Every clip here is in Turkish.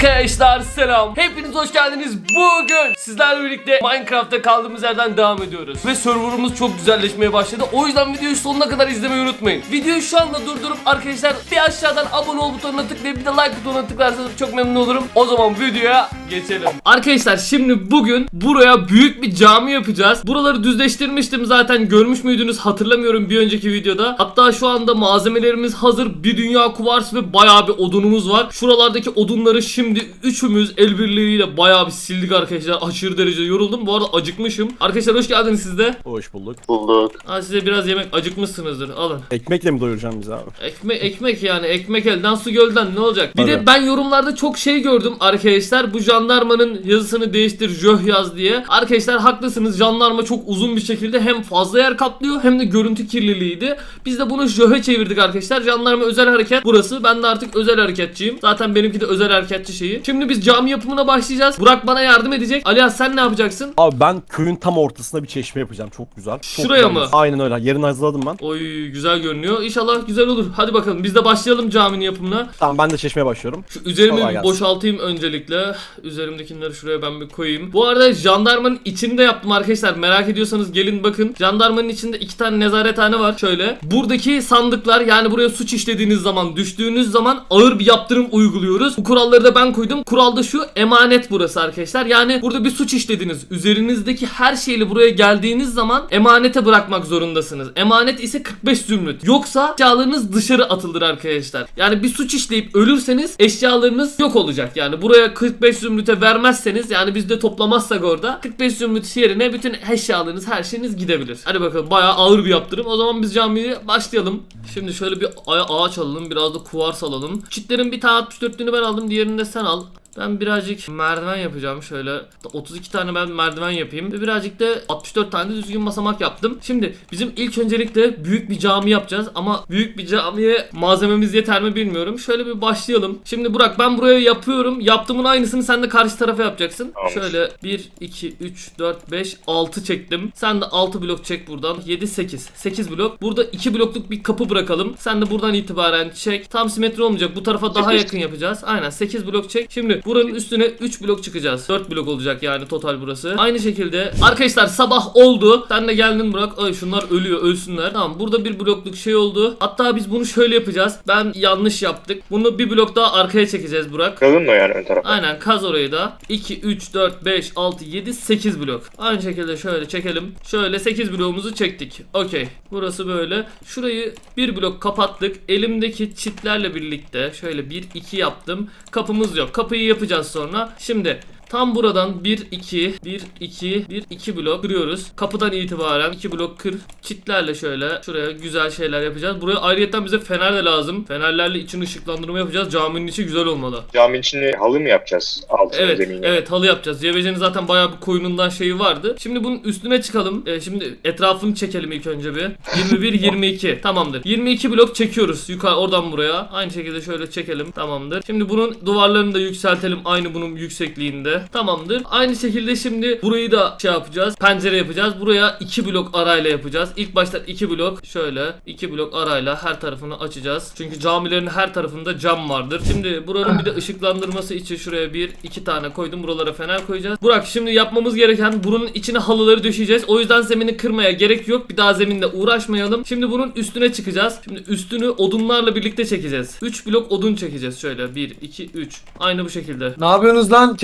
Arkadaşlar selam. Hepiniz hoş geldiniz. Bugün sizlerle birlikte Minecraft'ta kaldığımız yerden devam ediyoruz. Ve serverımız çok güzelleşmeye başladı. O yüzden videoyu sonuna kadar izlemeyi unutmayın. Videoyu şu anda durdurup arkadaşlar bir aşağıdan abone ol butonuna tıklayıp bir de like butonuna tıklarsanız çok memnun olurum. O zaman videoya geçelim. Arkadaşlar şimdi bugün buraya büyük bir cami yapacağız. Buraları düzleştirmiştim zaten görmüş müydünüz hatırlamıyorum bir önceki videoda. Hatta şu anda malzemelerimiz hazır. Bir dünya kuvars ve bayağı bir odunumuz var. Şuralardaki odunları şimdi üçümüz el birliğiyle bayağı bir sildik arkadaşlar. Aşırı derece yoruldum. Bu arada acıkmışım. Arkadaşlar hoş geldiniz siz de. Hoş bulduk. Bulduk. Ha, size biraz yemek acıkmışsınızdır. Alın. Ekmekle mi doyuracaksın bizi abi? Ekmek ekmek yani ekmek elden su gölden ne olacak? Bir de Tabii. ben yorumlarda çok şey gördüm arkadaşlar. Bu jandarmanın yazısını değiştir jöh yaz diye. Arkadaşlar haklısınız. Jandarma çok uzun bir şekilde hem fazla yer kaplıyor hem de görüntü kirliliğiydi. Biz de bunu jöhe çevirdik arkadaşlar. Jandarma özel hareket burası. Ben de artık özel hareketçiyim. Zaten benimki de özel hareketçi şeyi. Şimdi biz cami yapımına başlayacağız. Burak bana yardım edecek. Alias sen ne yapacaksın? Abi ben köyün tam ortasına bir çeşme yapacağım. Çok güzel. Çok Şuraya güzel. mı? Aynen öyle. Yerini hazırladım ben. Oy güzel görünüyor. İnşallah güzel olur. Hadi bakalım biz de başlayalım caminin yapımına. Tamam ben de çeşmeye başlıyorum. Şu üzerimi boşaltayım öncelikle. Üzerimdekileri şuraya ben bir koyayım. Bu arada jandarmanın içinde yaptım arkadaşlar. Merak ediyorsanız gelin bakın. Jandarmanın içinde iki tane nezarethane var. Şöyle. Buradaki sandıklar yani buraya suç işlediğiniz zaman, düştüğünüz zaman ağır bir yaptırım uyguluyoruz. Bu kuralları da ben koydum. Kuralda şu emanet burası arkadaşlar. Yani burada bir suç işlediniz. Üzerinizdeki her şeyle buraya geldiğiniz zaman emanete bırakmak zorundasınız. Emanet ise 45 zümrüt. Yoksa eşyalarınız dışarı atılır arkadaşlar. Yani bir suç işleyip ölürseniz eşyalarınız yok olacak. Yani buraya 45 zümrüte vermezseniz yani biz de toplamazsak orada 45 zümrüt yerine bütün eşyalarınız her şeyiniz gidebilir. Hadi bakalım bayağı ağır bir yaptırım. O zaman biz camiye başlayalım. Şimdi şöyle bir ağaç alalım. Biraz da kuvars alalım. Çitlerin bir tane 64'lüğünü ben aldım. Diğerini de sen al. Ben birazcık merdiven yapacağım şöyle 32 tane ben merdiven yapayım ve birazcık da 64 tane de düzgün basamak yaptım. Şimdi bizim ilk öncelikle büyük bir cami yapacağız ama büyük bir camiye malzememiz yeter mi bilmiyorum. Şöyle bir başlayalım. Şimdi Burak ben buraya yapıyorum. Yaptığımın aynısını sen de karşı tarafa yapacaksın. Tamam. Şöyle 1 2 3 4 5 6 çektim. Sen de 6 blok çek buradan. 7 8. 8 blok. Burada 2 blokluk bir kapı bırakalım. Sen de buradan itibaren çek. Tam simetri olmayacak. Bu tarafa daha yakın yapacağız. Aynen 8 blok çek. Şimdi buranın üstüne 3 blok çıkacağız. 4 blok olacak yani total burası. Aynı şekilde arkadaşlar sabah oldu. Sen de geldin Burak. Ay şunlar ölüyor ölsünler. Tamam burada bir blokluk şey oldu. Hatta biz bunu şöyle yapacağız. Ben yanlış yaptık. Bunu bir blok daha arkaya çekeceğiz Burak. Kalın mı yani ön tarafa? Aynen kaz orayı da. 2, 3, 4, 5, 6, 7, 8 blok. Aynı şekilde şöyle çekelim. Şöyle 8 bloğumuzu çektik. Okey. Burası böyle. Şurayı bir blok kapattık. Elimdeki çitlerle birlikte şöyle 1, 2 yaptım. Kapımız yok. Kapıyı yapacağız sonra. Şimdi Tam buradan 1 2 1 2 1 2 blok kırıyoruz. Kapıdan itibaren 2 blok kır. Çitlerle şöyle şuraya güzel şeyler yapacağız. Buraya ayrıyeten bize fener de lazım. Fenerlerle için ışıklandırma yapacağız. Caminin içi güzel olmalı. Caminin içine halı mı yapacağız? Altına Evet, zemine. evet halı yapacağız. Cevece'nin zaten bayağı bir koyunundan şeyi vardı. Şimdi bunun üstüne çıkalım. Ee, şimdi etrafını çekelim ilk önce bir. 21, 22. Tamamdır. 22 blok çekiyoruz. Yukarı oradan buraya. Aynı şekilde şöyle çekelim. Tamamdır. Şimdi bunun duvarlarını da yükseltelim. Aynı bunun yüksekliğinde. Tamamdır. Aynı şekilde şimdi burayı da şey yapacağız. Pencere yapacağız. Buraya 2 blok arayla yapacağız. İlk başta 2 blok şöyle 2 blok arayla her tarafını açacağız. Çünkü camilerin her tarafında cam vardır. Şimdi buranın bir de ışıklandırması için şuraya bir iki tane koydum. Buralara fener koyacağız. Burak şimdi yapmamız gereken bunun içine halıları döşeyeceğiz. O yüzden zemini kırmaya gerek yok. Bir daha zeminle uğraşmayalım. Şimdi bunun üstüne çıkacağız. Şimdi üstünü odunlarla birlikte çekeceğiz. 3 blok odun çekeceğiz şöyle. 1 2 3. Aynı bu şekilde. Ne yapıyorsunuz lan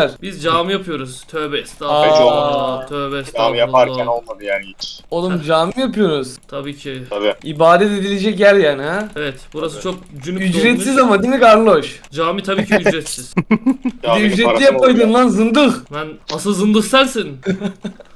kerhaneciler? Biz cami yapıyoruz. Tövbe Aa. estağfurullah. Tövbe Cam estağfurullah. yaparken olmadı yani hiç. Oğlum cami mi yapıyorsunuz? Tabii ki. Tabii. İbadet edilecek yer yani ha? Evet burası Tabii. çok cünüp Ücretsiz dolmuş. ama değil mi Carloş? Cami tabii ki ücretsiz. Bir de Caminin ücretli parası yapaydın oluyor. lan zındık. Lan asıl zındık sensin.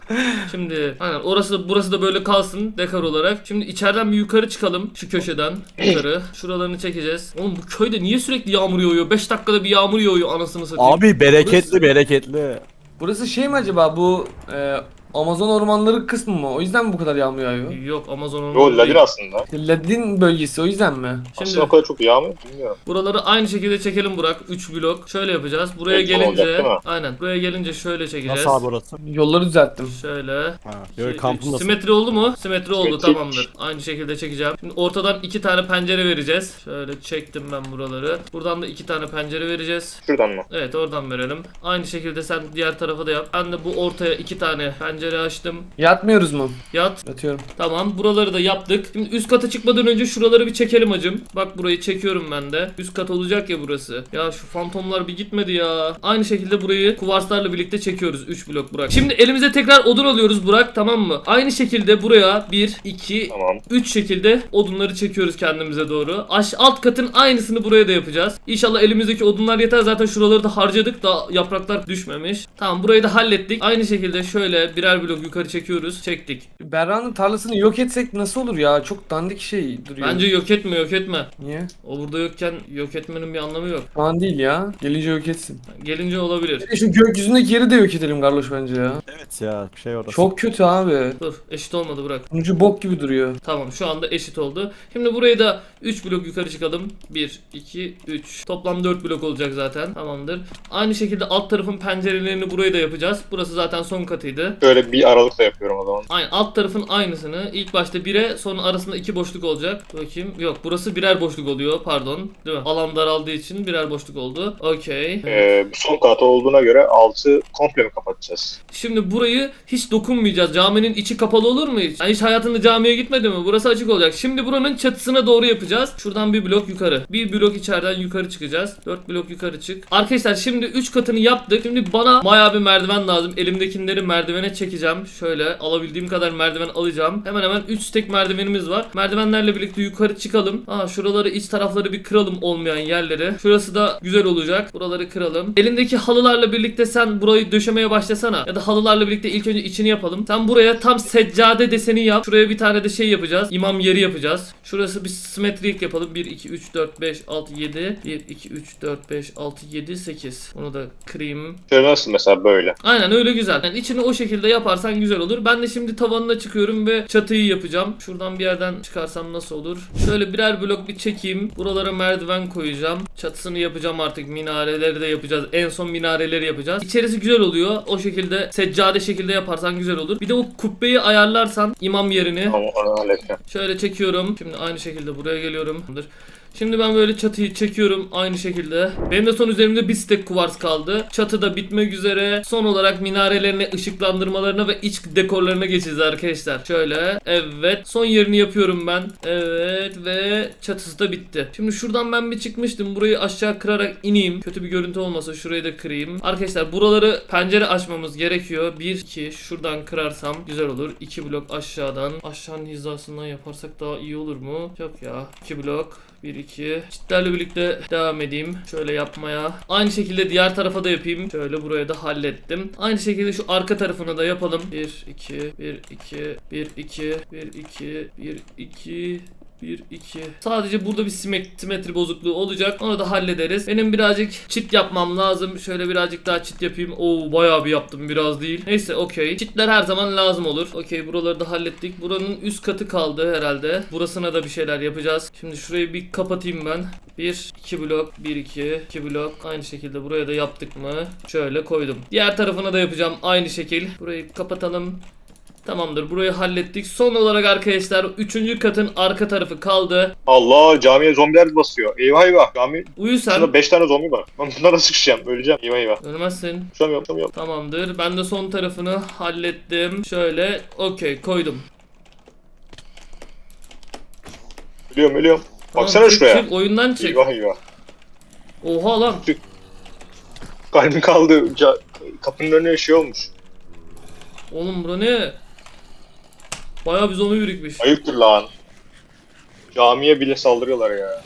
Şimdi aynen orası burası da böyle kalsın dekor olarak. Şimdi içeriden bir yukarı çıkalım şu köşeden yukarı. Şuralarını çekeceğiz. Oğlum bu köyde niye sürekli yağmur yağıyor? 5 dakikada bir yağmur yağıyor anasını satayım. Abi bereketli bereketli. Burası şey mi acaba bu e, Amazon ormanları kısmı mı? O yüzden mi bu kadar yağmur yağıyor? Yok Amazon'un Yo ladin aslında. Ladin bölgesi o yüzden mi? Şimdi Aslında o kadar çok yağmıyor bilmiyorum. buraları aynı şekilde çekelim Burak. 3 blok. Şöyle yapacağız. Buraya Evet, olacak, gelince değil mi? aynen. Buraya gelince şöyle çekeceğiz. Nasıl abi orası? Yolları düzelttim. Şöyle. Ha. Yok Şey, kampın nasıl? Simetri oldu mu? Simetri oldu Simetri. tamamdır. Aynı şekilde çekeceğim. Şimdi ortadan iki tane pencere vereceğiz. Şöyle çektim ben buraları. Buradan da iki tane pencere vereceğiz. Şuradan mı? Evet oradan verelim. Aynı şekilde sen diğer tarafa da yap. Ben de bu ortaya iki tane pencere açtım. Yatmıyoruz mu? Yat. Yatıyorum. Tamam buraları da yaptık. Şimdi üst kata çıkmadan önce şuraları bir çekelim hacım. Bak burayı çekiyorum ben de. Üst kat olacak ya burası. Ya şu fantomlar bir gitmedi ya. Aynı şekilde burayı kuvarslarla birlikte çekiyoruz. 3 blok Burak. Şimdi elimize tekrar odun alıyoruz Burak tamam mı? Aynı şekilde buraya 1, 2, Tamam. 3 şekilde odunları çekiyoruz kendimize doğru. Aş alt katın aynısını buraya da yapacağız. İnşallah elimizdeki odunlar yeter. Zaten şuraları da harcadık da yapraklar düşmemiş. Tamam burayı da hallettik. Aynı şekilde şöyle birer blok yukarı çekiyoruz. Çektik. Berra'nın tarlasını yok etsek nasıl olur ya? Çok dandik şey duruyor. Bence yok etme yok etme. Niye? O burada yokken yok etmenin bir anlamı yok. Şu an değil ya. Gelince yok etsin. Gelince olabilir. E şu gökyüzündeki yeri de yok edelim Garloş bence ya. Evet ya bir şey orası. Çok kötü abi. Dur eşit olmadı bırak. Sonucu bok gibi duruyor. Tamam şu anda eşit oldu. Şimdi burayı da 3 blok yukarı çıkalım. 1, 2, 3. Toplam 4 blok olacak zaten. Tamamdır. Aynı şekilde alt tarafın pencerelerini buraya da yapacağız. Burası zaten son katıydı. Şöyle bir aralıkla yapıyorum o zaman. Aynen alt tarafın aynısını ilk başta 1'e sonra arasında 2 boşluk olacak. Bakayım. Yok burası birer boşluk oluyor pardon. Değil mi? Alan daraldığı için birer boşluk oldu. Okey. Ee, bu son kata olduğuna göre altı komple mi kapatacağız? Şimdi burayı hiç dokunmayacağız. Caminin içi kapalı olur mu hiç? Yani hiç hayatında camiye gitmedi mi? Burası açık olacak. Şimdi buranın çatısına doğru yapacağız. Şuradan bir blok yukarı. Bir blok içeriden yukarı çıkacağız. 4 blok yukarı çık. Arkadaşlar şimdi 3 katını yaptık. Şimdi bana bayağı bir merdiven lazım. Elimdekileri merdivene çekeceğim. Şöyle alabildiğim kadar merdiven alacağım. Hemen hemen 3 stek merdivenimiz var. Merdivenlerle birlikte yukarı çıkalım. Aa şuraları iç tarafları bir kıralım olmayan yerleri. Şurası da güzel olacak. Buraları kıralım. Elindeki halılarla birlikte sen burayı döşemeye başlasana. Ya da halılarla birlikte ilk önce içini yapalım. Sen buraya tam seccade deseni yap. Şuraya bir tane de şey yapacağız. İmam yeri yapacağız. Şurası bir simetrik yapalım. 1, 2, 3, 4, 5, 6, 7. 1, 2, 3, 4, 5, 6, 7, 8. Bunu da kırayım. Şöyle nasıl mesela böyle? Aynen öyle güzel. Yani içini o şekilde yaparsan güzel olur. Ben de şimdi tavanına çıkıyorum ve çatıyı yapacağım. Şuradan bir yerden çıkarsam nasıl olur? Şöyle birer blok bir çekeyim. Buralara merdiven koyacağım. Çatısını yapacağım artık. Minareleri de yapacağız. En son minareleri yapacağız. İçerisi güzel oluyor. O şekilde seccade şekilde yaparsan güzel olur. Bir de o kubbeyi ayarlarsan imam yerini Tamam onu halledeceğim. Şöyle çekiyorum. Şimdi aynı şekilde buraya geliyorum. Dur. Şimdi ben böyle çatıyı çekiyorum aynı şekilde. Benim de son üzerimde bir stek kuvars kaldı. Çatı da bitmek üzere. Son olarak minarelerine, ışıklandırmalarına ve iç dekorlarına geçeceğiz arkadaşlar. Şöyle. Evet. Son yerini yapıyorum ben. Evet ve çatısı da bitti. Şimdi şuradan ben bir çıkmıştım. Burayı aşağı kırarak ineyim. Kötü bir görüntü olmasa şurayı da kırayım. Arkadaşlar buraları pencere açmamız gerekiyor. 1 2 şuradan kırarsam güzel olur. 2 blok aşağıdan. Aşağının hizasından yaparsak daha iyi olur mu? Yok ya. 2 blok. 1 2 Çitlerle birlikte devam edeyim. Şöyle yapmaya. Aynı şekilde diğer tarafa da yapayım. Şöyle buraya da hallettim. Aynı şekilde şu arka tarafını da yapalım. 1 2 1 2 1 2 1 2 1 2 1, 2. Sadece burada bir simet- simetri bozukluğu olacak. Onu da hallederiz. Benim birazcık çit yapmam lazım. Şöyle birazcık daha çit yapayım. Oo bayağı bir yaptım biraz değil. Neyse okey. Çitler her zaman lazım olur. Okey buraları da hallettik. Buranın üst katı kaldı herhalde. Burasına da bir şeyler yapacağız. Şimdi şurayı bir kapatayım ben. 1, 2 blok, 1, 2, 2 blok. Aynı şekilde buraya da yaptık mı? Şöyle koydum. Diğer tarafına da yapacağım aynı şekil. Burayı kapatalım. Tamamdır burayı hallettik. Son olarak arkadaşlar 3. katın arka tarafı kaldı. Allah camiye zombiler basıyor. Eyvah eyvah. Cami Uyu sen. Şurada 5 tane zombi var. Ben bunlara sıkışacağım. Öleceğim. Eyvah eyvah. Ölmezsin. Tutamıyorum tutamıyorum. Tamamdır. Ben de son tarafını hallettim. Şöyle okey koydum. Ölüyorum ölüyorum. Tamam, Baksana çık, şuraya. çık, oyundan çık. Eyvah eyvah. Oha lan. Kalbim kaldı. Ca- kapının önüne şey olmuş. Oğlum bura ne? Bayağı bir zombi birikmiş. Ayıptır lan. Camiye bile saldırıyorlar ya.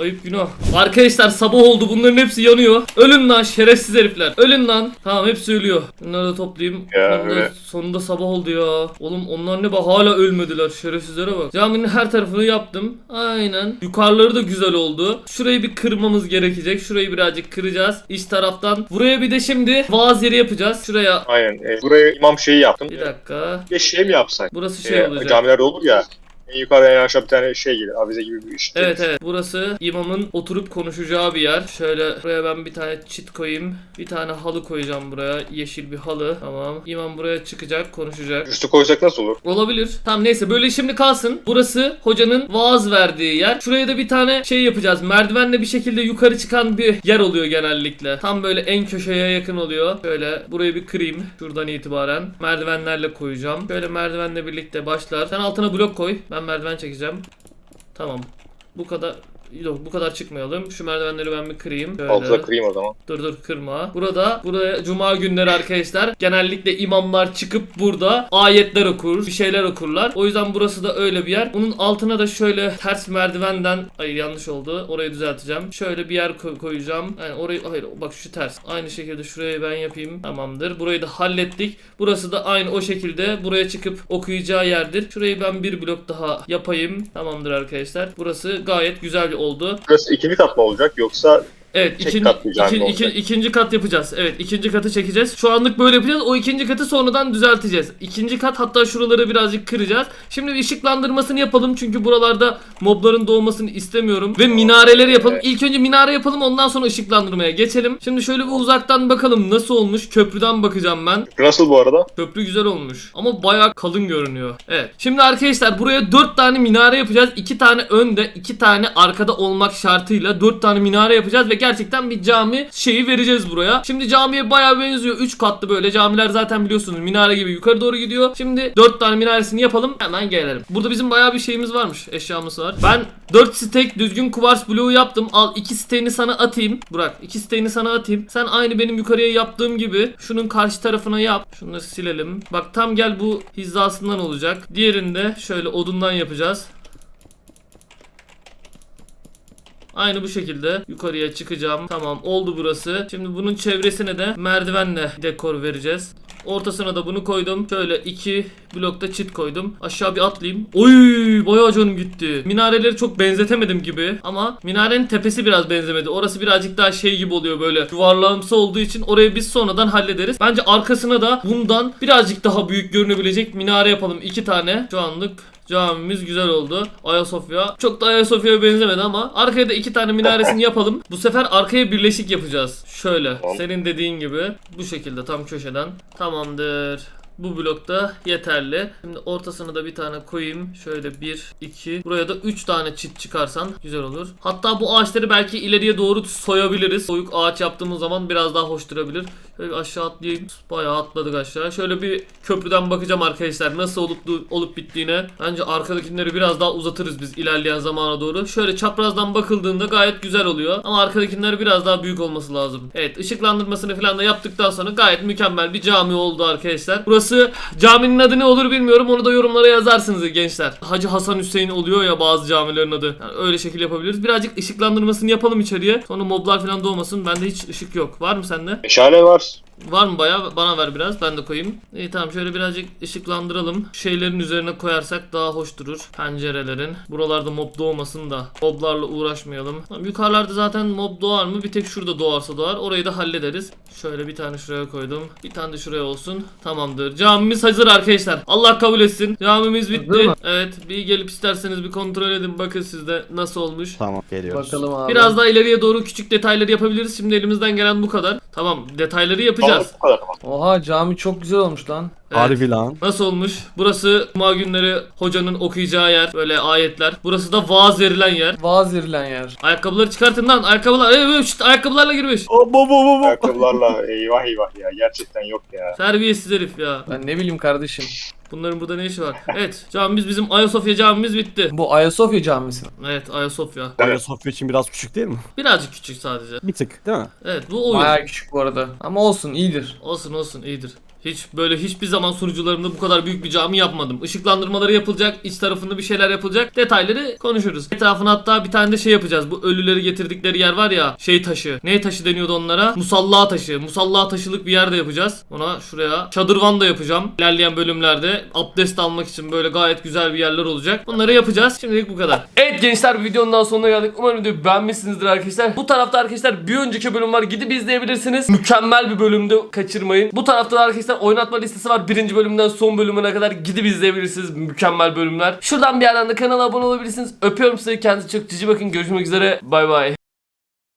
Ayıp günah. Arkadaşlar sabah oldu bunların hepsi yanıyor. Ölün lan şerefsiz herifler. Ölün lan. Tamam hepsi ölüyor. Bunları da toplayayım. Ya, sonunda, öyle. sonunda sabah oldu ya. Oğlum onlar ne bak hala ölmediler. Şerefsizlere bak. Caminin her tarafını yaptım. Aynen. Yukarıları da güzel oldu. Şurayı bir kırmamız gerekecek. Şurayı birazcık kıracağız. İç taraftan. Buraya bir de şimdi vaaz yeri yapacağız. Şuraya Aynen. E, buraya imam şeyi yaptım. bir dakika. Bir şey mi yapsak? Burası şey E, olacak. camilerde olur ya. En yukarıda en aşağı bir tane şey gelir. Avize gibi bir işte. Evet evet. Burası imamın oturup konuşacağı bir yer. Şöyle buraya ben bir tane çit koyayım. Bir tane halı koyacağım buraya. Yeşil bir halı. Tamam. İmam buraya çıkacak, konuşacak. Üstü koysak nasıl olur? Olabilir. Tamam neyse böyle şimdi kalsın. Burası hocanın vaaz verdiği yer. Şuraya da bir tane şey yapacağız. Merdivenle bir şekilde yukarı çıkan bir yer oluyor genellikle. Tam böyle en köşeye yakın oluyor. Şöyle burayı bir kırayım. Şuradan itibaren. Merdivenlerle koyacağım. Şöyle merdivenle birlikte başlar. Sen altına blok koy. Ben merdiven çekeceğim. Tamam. Bu kadar Yok bu kadar çıkmayalım. Şu merdivenleri ben bir kırayım. Şöyle. Altına kırayım o zaman. Dur dur kırma. Burada buraya cuma günleri arkadaşlar genellikle imamlar çıkıp burada ayetler okur, bir şeyler okurlar. O yüzden burası da öyle bir yer. Bunun altına da şöyle ters merdivenden ay yanlış oldu. Orayı düzelteceğim. Şöyle bir yer koy- koyacağım. Yani orayı hayır bak şu ters. Aynı şekilde şurayı ben yapayım. Tamamdır. Burayı da hallettik. Burası da aynı o şekilde buraya çıkıp okuyacağı yerdir. Şurayı ben bir blok daha yapayım. Tamamdır arkadaşlar. Burası gayet güzel oldu. Burası ikinci kat mı olacak yoksa Evet Tek ikinci, katlı cami iki- olacak. iki- ikinci kat yapacağız. Evet ikinci katı çekeceğiz. Şu anlık böyle yapacağız. O ikinci katı sonradan düzelteceğiz. İkinci kat hatta şuraları birazcık kıracağız. Şimdi bir ışıklandırmasını yapalım. Çünkü buralarda mobların doğmasını istemiyorum. Ve minareleri yapalım. Evet. İlk önce minare yapalım ondan sonra ışıklandırmaya geçelim. Şimdi şöyle bir uzaktan bakalım nasıl olmuş. Köprüden bakacağım ben. nasıl bu arada? Köprü güzel olmuş. Ama bayağı kalın görünüyor. Evet. Şimdi arkadaşlar buraya 4 tane minare yapacağız. 2 tane önde, 2 tane arkada olmak şartıyla 4 tane minare yapacağız ve gerçekten bir cami şeyi vereceğiz buraya. Şimdi camiye bayağı benziyor. 3 katlı böyle camiler zaten biliyorsunuz minare gibi yukarı doğru gidiyor. Şimdi 4 tane minaresini yapalım. Hemen gelelim. Burada bizim bayağı bir şeyimiz varmış. Eşyamız var. Ben 4 stek düzgün kuvars bloğu yaptım. Al 2 steğini sana atayım. Burak 2 steğini sana atayım. Sen aynı benim yukarıya yaptığım gibi şunun karşı tarafına yap. Şunları silelim. Bak tam gel bu hizasından olacak. Diğerini de şöyle odundan yapacağız. Aynı bu şekilde yukarıya çıkacağım. Tamam oldu burası. Şimdi bunun çevresine de merdivenle dekor vereceğiz. Ortasına da bunu koydum. Şöyle iki blokta çit koydum. Aşağı bir atlayayım. Oy bayağı canım gitti. Minareleri çok benzetemedim gibi. Ama minarenin tepesi biraz benzemedi. Orası birazcık daha şey gibi oluyor böyle. Yuvarlağımsı olduğu için orayı biz sonradan hallederiz. Bence arkasına da bundan birazcık daha büyük görünebilecek minare yapalım. iki tane. Şu anlık Camimiz güzel oldu. Ayasofya. Çok da Ayasofya'ya benzemedi ama arkaya da iki tane minaresini yapalım. Bu sefer arkaya birleşik yapacağız. Şöyle. Senin dediğin gibi. Bu şekilde tam köşeden. Tamamdır. Bu blokta yeterli. Şimdi ortasına da bir tane koyayım. Şöyle bir, iki. Buraya da üç tane çit çıkarsan güzel olur. Hatta bu ağaçları belki ileriye doğru soyabiliriz. Soyuk ağaç yaptığımız zaman biraz daha hoş durabilir. Aşağı atlayayım. Bayağı atladık aşağı. Şöyle bir köprüden bakacağım arkadaşlar. Nasıl olup olup bittiğine. Bence arkadakileri biraz daha uzatırız biz ilerleyen zamana doğru. Şöyle çaprazdan bakıldığında gayet güzel oluyor. Ama arkadakiler biraz daha büyük olması lazım. Evet ışıklandırmasını falan da yaptıktan sonra gayet mükemmel bir cami oldu arkadaşlar. Burası caminin adı ne olur bilmiyorum. Onu da yorumlara yazarsınız gençler. Hacı Hasan Hüseyin oluyor ya bazı camilerin adı. Yani öyle şekil yapabiliriz. Birazcık ışıklandırmasını yapalım içeriye. Sonra moblar falan doğmasın. Bende hiç ışık yok. Var mı sende? Meşale var. Var mı bayağı? Bana ver biraz. Ben de koyayım. İyi tamam şöyle birazcık ışıklandıralım. Şeylerin üzerine koyarsak daha hoş durur. Pencerelerin. Buralarda mob doğmasın da moblarla uğraşmayalım. Tamam, yukarılarda zaten mob doğar mı? Bir tek şurada doğarsa doğar. Orayı da hallederiz. Şöyle bir tane şuraya koydum. Bir tane de şuraya olsun. Tamamdır. Camimiz hazır arkadaşlar. Allah kabul etsin. Camimiz bitti. Evet. Bir gelip isterseniz bir kontrol edin. Bakın sizde nasıl olmuş. Tamam geliyoruz. Bakalım abi. Biraz daha ileriye doğru küçük detayları yapabiliriz. Şimdi elimizden gelen bu kadar. Tamam detayları yapacağız. Tamam, bu kadar tamam. Oha cami çok güzel olmuş lan. Evet. Harbi lan. Nasıl olmuş? Burası Cuma günleri hocanın okuyacağı yer. Böyle ayetler. Burası da vaaz verilen yer. Vaaz verilen yer. Ayakkabıları çıkartın lan. Ayakkabılar. Evet, şşt, ayakkabılarla girmiş. Oh, bo, bo, bo, bo. Ayakkabılarla eyvah eyvah ya. Gerçekten yok ya. Terbiyesiz herif ya. Ben ne bileyim kardeşim. Bunların burada ne işi var? Evet. Camimiz bizim Ayasofya camimiz bitti. Bu Ayasofya camisi. Evet Ayasofya. Ayasofya için biraz küçük değil mi? Birazcık küçük sadece. Bir tık değil mi? Evet bu oyun. Bayağı küçük bu arada. Ama olsun iyidir. Olsun olsun iyidir. Hiç böyle hiçbir zaman sunucularımda bu kadar büyük bir cami yapmadım. Işıklandırmaları yapılacak, iç tarafında bir şeyler yapılacak. Detayları konuşuruz. Etrafına hatta bir tane de şey yapacağız. Bu ölüleri getirdikleri yer var ya, şey taşı. Ne taşı deniyordu onlara? Musalla taşı. Musalla taşılık bir yerde yapacağız. Ona şuraya çadırvan da yapacağım. İlerleyen bölümlerde abdest almak için böyle gayet güzel bir yerler olacak. Bunları yapacağız. Şimdilik bu kadar. Evet gençler videonun daha sonuna geldik. Umarım videoyu beğenmişsinizdir arkadaşlar. Bu tarafta arkadaşlar bir önceki bölüm var. Gidip izleyebilirsiniz. Mükemmel bir bölümdü. Kaçırmayın. Bu tarafta da arkadaşlar oynatma listesi var. Birinci bölümden son bölümüne kadar gidip izleyebilirsiniz. Mükemmel bölümler. Şuradan bir yerden de kanala abone olabilirsiniz. Öpüyorum sizi. Kendinize çok cici bakın. Görüşmek üzere. Bay bay.